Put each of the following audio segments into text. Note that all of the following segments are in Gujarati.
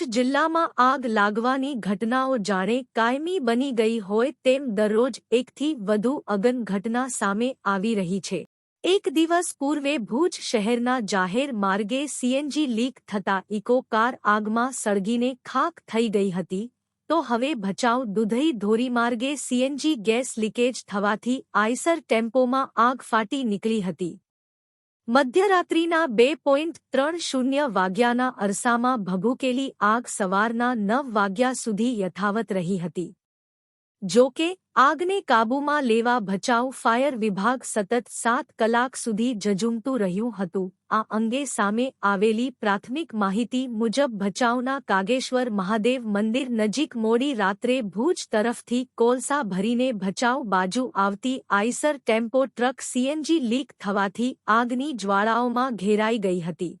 કચ્છ જિલ્લામાં આગ લાગવાની ઘટનાઓ જાણે કાયમી બની ગઈ હોય તેમ દરરોજ એકથી વધુ અગન ઘટના સામે આવી રહી છે. એક દિવસ પૂર્વે ભુજ શહેરના જાહેર માર્ગે સીએનજી લીક થતા ઇકો કાર આગમાં સળગીને ખાખ થઈ ગઈ હતી, તો હવે ભચાઉ દુધઈ ધોરીમાર્ગે સીએનજી ગેસ લીકેજ થવાથી આઈસર ટેમ્પોમાં આગ ફાટી નીકળી હતી. મધ્યરાત્રિના બે પોઈન્ટ ત્રણ શૂન્ય વાગ્યાના અરસામાં ભભૂકેલી આગ સવારના નવ વાગ્યા સુધી યથાવત રહી હતી. જો કે, આગને કાબૂમાં લેવા ભચાઉ ફાયર વિભાગ સતત સાત કલાક સુધી જજુમતું રહ્યું હતું. આ અંગે સામે આવેલી પ્રાથમિક માહિતી મુજબ ભચાઉના કાગેશ્વર મહાદેવ મંદિર નજીક મોડી રાત્રે ભુજ તરફથી કોલસા ભરીને ભચાઉ બાજુ આવતી Eicher tempo truck CNG leak થવાથી આગની જ્વાળાઓમાં ઘેરાઈ ગઈ હતી.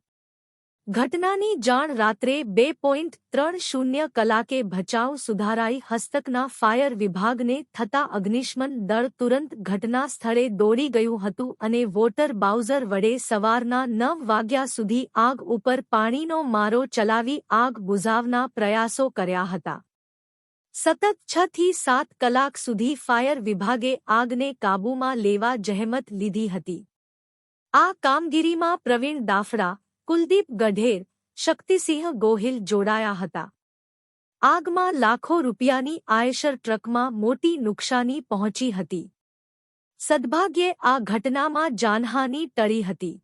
ઘટનાની જાણ રાત્રે બે પોઈન્ટ ત્રણ શૂન્ય કલાકે ભચાઉ સુધારાઈ હસ્તકના ફાયર વિભાગને થતા અગ્નિશમન દળ તુરંત ઘટના સ્થળે દોડી ગયું હતું અને વોટર બાઉઝર વડે સવારના નવ વાગ્યા સુધી આગ ઉપર પાણીનો મારો ચલાવી આગ બુઝાવના પ્રયાસો કર્યા હતા. સતત છ થી સાત કલાક સુધી ફાયર વિભાગે આગને કાબૂમાં લેવા જહેમત લીધી હતી. આ કામગીરીમાં પ્રવીણ દાફડા કુલદીપ ગઢેર, શક્તિસિંહ ગોહિલ જોડાયા હતા. આગમાં લાખો રૂપિયાની આયશર ટ્રકમાં મોટી નુકસાની પહોંચી હતી. સદભાગ્યે આ ઘટનામાં જાનહાની ટળી હતી.